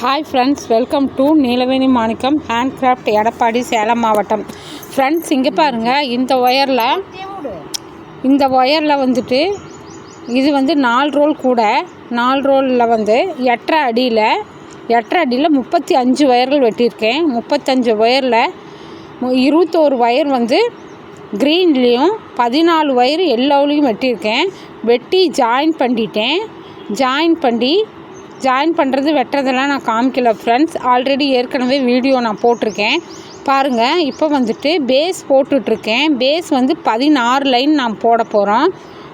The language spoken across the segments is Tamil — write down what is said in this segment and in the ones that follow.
Hi friends welcome to Neelaveni Manickam hand craft Edappadi Salem மாவட்டம் ஃப்ரெண்ட்ஸ் இங்கே பாருங்கள் இந்த ஒயரில் இந்த ஒயரில் வந்துட்டு இது வந்து நாலு ரோல் கூட நாலு ரோலில் வந்து எட்டரை அடியில் எட்டரை அடியில் முப்பத்தி அஞ்சு ஒயர்கள் வெட்டியிருக்கேன். முப்பத்தஞ்சு ஒயரில் இருபத்தோரு ஒயர் வந்து க்ரீன்லேயும் பதினாலு ஒயர் எல்லோலையும் வெட்டியிருக்கேன். வெட்டி ஜாயின் பண்ணிட்டேன். ஜாயின் பண்ணி ஜாயின் பண்ணுறது வெட்டுறதெல்லாம் நான் காமிக்கல ஃப்ரெண்ட்ஸ் ஆல்ரெடி ஏற்கனவே வீடியோ நான் போட்டிருக்கேன். பாருங்கள் இப்போ வந்துட்டு பேஸ் போட்டுட்ருக்கேன். பேஸ் வந்து பதினாறு லைன் நான் போட போகிறோம்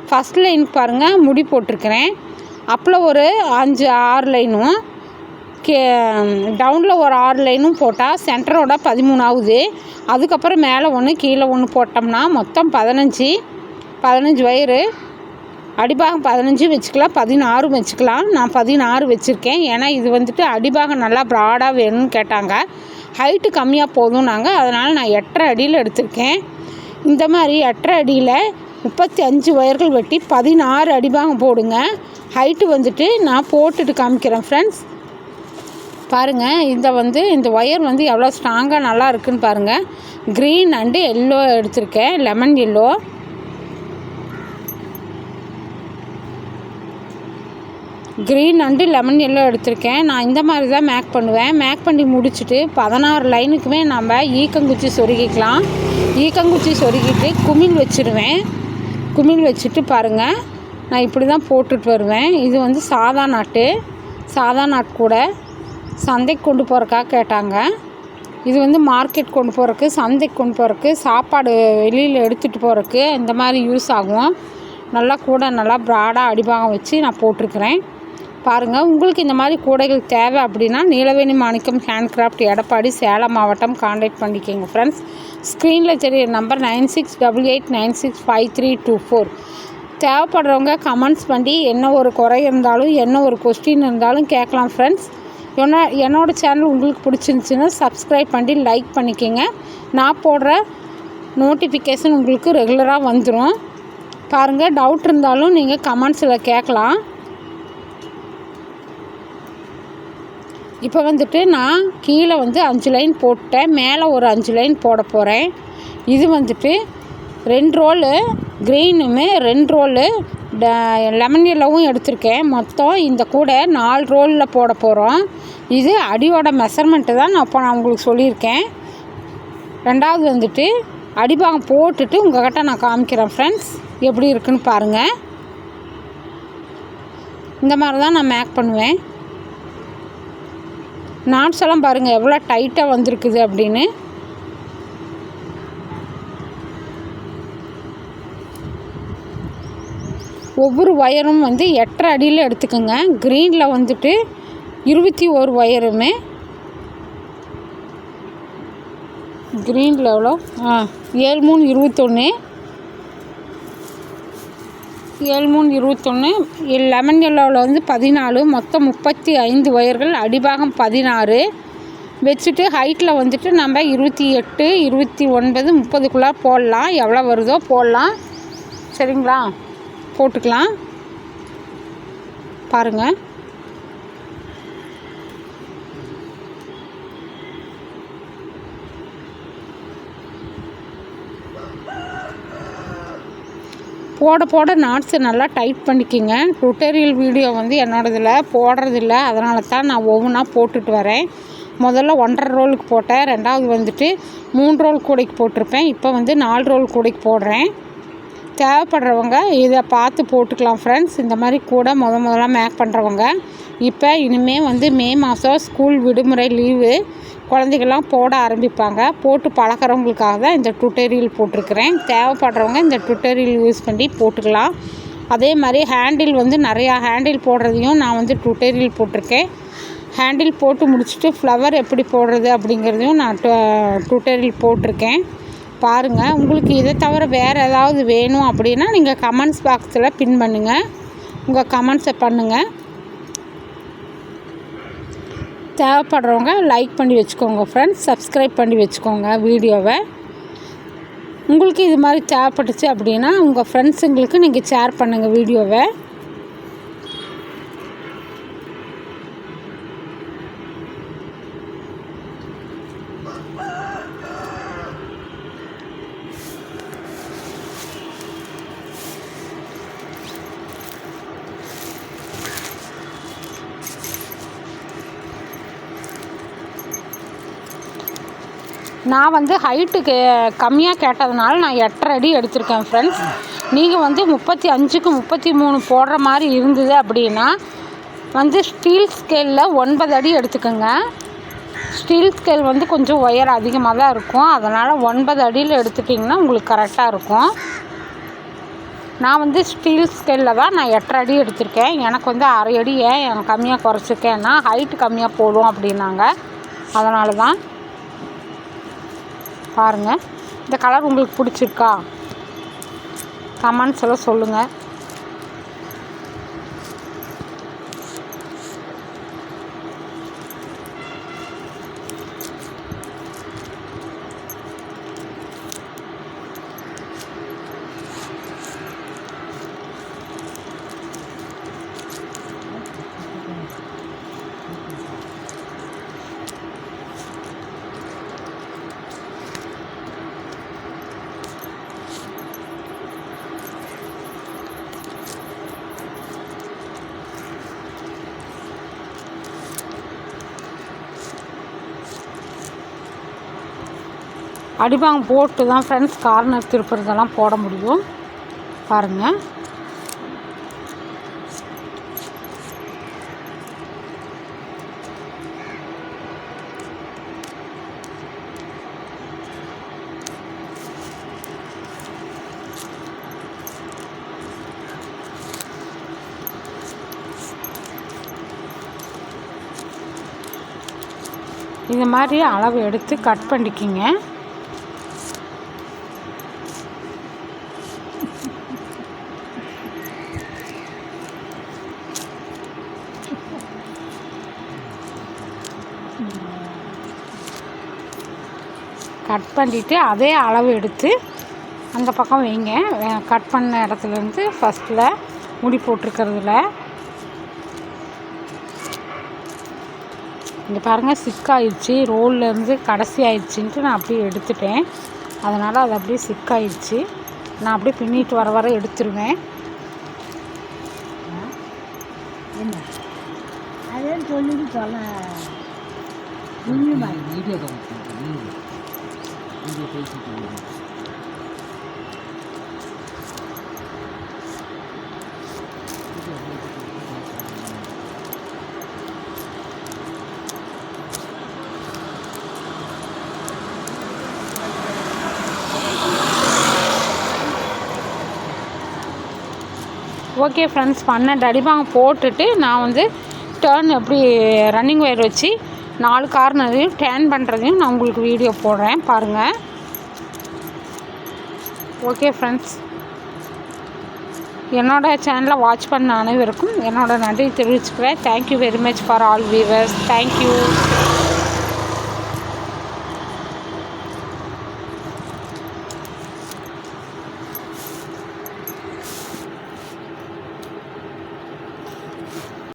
ஃபஸ்ட் லைன் பாருங்கள் முடி போட்டிருக்கிறேன். அப்பில் ஒரு அஞ்சு ஆறு லைனும் கே டவுனில் ஒரு ஆறு லைனும் போட்டால் சென்டரோட பதிமூணாவது. அதுக்கப்புறம் மேலே ஒன்று கீழே ஒன்று போட்டோம்னா மொத்தம் பதினஞ்சு. பதினஞ்சு வயரு அடிபாகம் பதினஞ்சு வச்சுக்கலாம் பதினாறு வச்சுக்கலாம். நான் பதினாறு வச்சுருக்கேன். ஏன்னா இது வந்துட்டு அடிபாகம் நல்லா ப்ராடாக வேணும்னு கேட்டாங்க. ஹைட்டு கம்மியாக போதும்னாங்க அதனால் நான் எட்டரை அடியில் எடுத்திருக்கேன். இந்த மாதிரி எட்டரை அடியில் முப்பத்தி அஞ்சு ஒயர்கள் வெட்டி பதினாறு அடிபாகம் போடுங்க. ஹைட்டு வந்துட்டு நான் போட்டுட்டு காமிக்கிறேன் ஃப்ரெண்ட்ஸ் பாருங்கள் இந்த வந்து இந்த ஒயர் வந்து எவ்வளோ ஸ்ட்ராங்காக நல்லா இருக்குன்னு பாருங்கள் க்ரீன் அண்டு எல்லோ எடுத்திருக்கேன். Lemon yellow green and lemon yellow எடுத்திருக்கேன். நான் இந்த மாதிரி தான் மேக் பண்ணுவேன். மேக் பண்ணி முடிச்சுட்டு பதினாறு லைனுக்குமே நம்ம ஈக்கங்குச்சி சொருகிக்கலாம். ஈக்கங்குச்சி சொருகிட்டு குமிழ் வச்சுருவேன். குமிழ் வச்சுட்டு பாருங்கள் நான் இப்படி தான் போட்டுட்டு வருவேன். இது வந்து சாதா நாட்டு. சாதா நாட்டு கூட சந்தைக்கு கொண்டு போகிறக்காக கேட்டாங்க. இது வந்து மார்க்கெட் கொண்டு போகிறக்கு சந்தைக்கு கொண்டு போகிறக்கு சாப்பாடு வெளியில் எடுத்துகிட்டு போகிறக்கு இந்த மாதிரி யூஸ் ஆகும். நல்லா கூட நல்லா ப்ராடாக அடிபாகம் வச்சு நான் போட்டிருக்கிறேன். பாருங்கள் உங்களுக்கு இந்த மாதிரி கூடைகள் தேவை அப்படின்னா நீலவேணி மாணிக்கம் ஹேண்ட் கிராஃப்ட் எடப்பாடி சேலம் மாவட்டம் காண்டாக்ட் பண்ணிக்கோங்க ஃப்ரெண்ட்ஸ் ஸ்க்ரீனில் தெரிய number nine six double eight nine six five three two four தேவைப்படுறவங்க கமெண்ட்ஸ் பண்ணி என்ன ஒரு குறை இருந்தாலும் என்ன ஒரு கொஸ்டின் இருந்தாலும் கேட்கலாம் ஃப்ரெண்ட்ஸ் என்ன என்னோடய சேனல் உங்களுக்கு பிடிச்சிருந்துச்சின்னா சப்ஸ்கிரைப் பண்ணி லைக் பண்ணிக்கோங்க. நான் போடுற நோட்டிஃபிகேஷன் உங்களுக்கு ரெகுலராக வந்துடும் பாருங்கள் டவுட் இருந்தாலும் நீங்கள் கமெண்ட்ஸில் கேட்கலாம். இப்போ வந்துட்டு நான் கீழே வந்து அஞ்சு லைன் போட்டேன். மேலே ஒரு அஞ்சு லைன் போட போகிறேன் இது வந்துட்டு ரெண்டு ரோலு க்ரீனுமே ரெண்டு ரோலு ட லெமன் எல்லோவும் எடுத்திருக்கேன். மொத்தம் இந்த கூடை நாலு ரோலில் போட போகிறோம் இது அடியோட மெஷர்மெண்ட்டு தான் நான் இப்போ நான் உங்களுக்கு சொல்லியிருக்கேன். ரெண்டாவது வந்துட்டு அடிபாகம் போட்டுட்டு உங்கள்கிட்ட நான் காமிக்கிறேன் ஃப்ரெண்ட்ஸ் எப்படி இருக்குன்னு பாருங்கள் இந்த மாதிரி தான் நான் மேக் பண்ணுவேன். நாட்ஸ் எல்லாம் பாருங்கள் எவ்வளோ டைட்டாக வந்திருக்குது அப்படின்னு. ஒவ்வொரு ஒயரும் வந்து எட்டரை அடியில் எடுத்துக்கோங்க. க்ரீனில் வந்துட்டு இருபத்தி ஒரு ஒயருமே க்ரீனில் எவ்வளோ ஆ ஏழு மூணு இருபத்தொன்று ஏழு மூணு இருபத்தொன்று லெமன் எல்லோவில் வந்து பதினாலு மொத்தம் முப்பத்தி ஐந்து ஒயர்கள் அடிபாகம் பதினாறு. வச்சுட்டு ஹைட்டில் வந்துட்டு நம்ம இருபத்தி எட்டு இருபத்தி ஒன்பது முப்பதுக்குள்ளே போடலாம். எவ்வளோ வருதோ போடலாம். சரிங்களா? போட்டுக்கலாம். பாருங்கள் போட போட நாட்ஸை நல்லா டைட் பண்ணிக்கிங்க. டுட்டோரியல் வீடியோ வந்து என்னோடதில் போடுறதில்ல. அதனால தான் நான் ஒவ்வொன்றா போட்டுட்டு வரேன். முதல்ல ஒன்றரை ரோலுக்கு போட்டேன். ரெண்டாவது வந்துட்டு மூணு ரோல் கூடைக்கு போட்டிருப்பேன். இப்போ வந்து நாலு ரோல் கூடைக்கு போடுறேன். தேவைப்படுறவங்க இதை பார்த்து போட்டுக்கலாம் ஃப்ரெண்ட்ஸ் இந்த மாதிரி கூட முத முதலாக மேக் பண்ணுறவங்க இப்போ இனிமேல் வந்து மே மாதம் ஸ்கூல் விடுமுறை லீவு குழந்தைகள்லாம் போட ஆரம்பிப்பாங்க. போட்டு பழகிறவங்களுக்காக தான் இந்த டுட்டோரியல் போட்டிருக்கிறேன். தேவைப்படுறவங்க இந்த டுட்டோரியல் யூஸ் பண்ணி போட்டுக்கலாம். அதே மாதிரி ஹேண்டில் வந்து நிறையா ஹேண்டில் போடுறதையும் நான் வந்து டுட்டோரியல் போட்டிருக்கேன். ஹேண்டில் போட்டு முடிச்சுட்டு ஃப்ளவர் எப்படி போடுறது அப்படிங்கிறதையும் நான் டுட்டோரியல் போட்டிருக்கேன். பாருங்கள் உங்களுக்கு இதை தவிர வேறு ஏதாவது வேணும் அப்படின்னா நீங்கள் கமெண்ட்ஸ் பாக்ஸில் பின் பண்ணுங்கள் உங்கள் கமெண்ட்ஸை பண்ணுங்கள் தேவைப்படுறவங்க லைக் பண்ணி வச்சுக்கோங்க ஃப்ரெண்ட்ஸ் சப்ஸ்கிரைப் பண்ணி வச்சுக்கோங்க வீடியோவை. உங்களுக்கு இது மாதிரி தேவைப்பட்டுச்சு அப்படின்னா உங்கள் ஃப்ரெண்ட்ஸுங்களுக்கு நீங்கள் ஷேர் பண்ணுங்கள் வீடியோவை. நான் வந்து ஹைட்டுக்கு கம்மியாக கேட்டதுனால நான் எட்டரை அடி எடுத்திருக்கேன் ஃப்ரெண்ட்ஸ் நீங்கள் வந்து முப்பத்தி அஞ்சுக்கு முப்பத்தி மூணு போடுற மாதிரி இருந்தது அப்படின்னா வந்து ஸ்டீல் ஸ்கேலில் ஒன்பது அடி எடுத்துக்கோங்க. ஸ்டீல் ஸ்கேல் வந்து கொஞ்சம் ஒயர் அதிகமாக தான் இருக்கும். அதனால் ஒன்பது அடியில் எடுத்துட்டிங்கன்னா உங்களுக்கு கரெக்டாக இருக்கும். நான் வந்து ஸ்டீல் ஸ்கேலில் தான் நான் எட்டரை அடி எடுத்திருக்கேன். எனக்கு வந்து அரை அடி ஏன் கம்மியாக குறைச்சிருக்கேன்னா ஹைட்டு கம்மியாக போடும் அப்படின்னாங்க. அதனால தான். பாருங்கள் இந்த கலர் உங்களுக்கு பிடிச்சிருக்கா? கமெண்ட்ஸ் எல்லாம் சொல்லுங்கள் அடிப்பாங்க போட்டு தான் ஃப்ரெண்ட்ஸ் கார்னர் திருப்புறதெல்லாம் போட முடியும். பாருங்கள் இந்த மாதிரி அளவு எடுத்து கட் பண்ணிக்கிங்க. கட் பண்ணிவிட்டு அதே அளவு எடுத்து அந்த பக்கம் வைங்க. கட் பண்ண இடத்துலேருந்து ஃபஸ்ட்டில் முடி போட்டிருக்கிறதுல. இங்கே பாருங்கள் சிக்காயிடுச்சு ரோல்லேருந்து கடைசி ஆயிடுச்சுன்ட்டு நான் அப்படியே எடுத்துட்டேன். அதனால் அது அப்படியே சிக்காயிடுச்சு நான் அப்படியே பின்னிட்டு வர வர எடுத்துருவேன். என்ன? அதே சொல்லிட்டு சொல்ல. வீடியோ பேசிட்டு இருக்கேன். ஓகே ஃப்ரெண்ட்ஸ் பண்ண அடிபாங்க போட்டுட்டு நான் வந்து டேர்ன் எப்படி ரன்னிங் ஒயர் வச்சு நாலு கார்னரையும் டேன் பண்ணுறதையும் நான் உங்களுக்கு வீடியோ போடுறேன் பாருங்கள் ஓகே ஃப்ரெண்ட்ஸ் என்னோட சேனலை வாட்ச் பண்ண அனைவருக்கும் என்னோடய நன்றி தெரிவிச்சுக்கிறேன். Thank you very much for all viewers thank you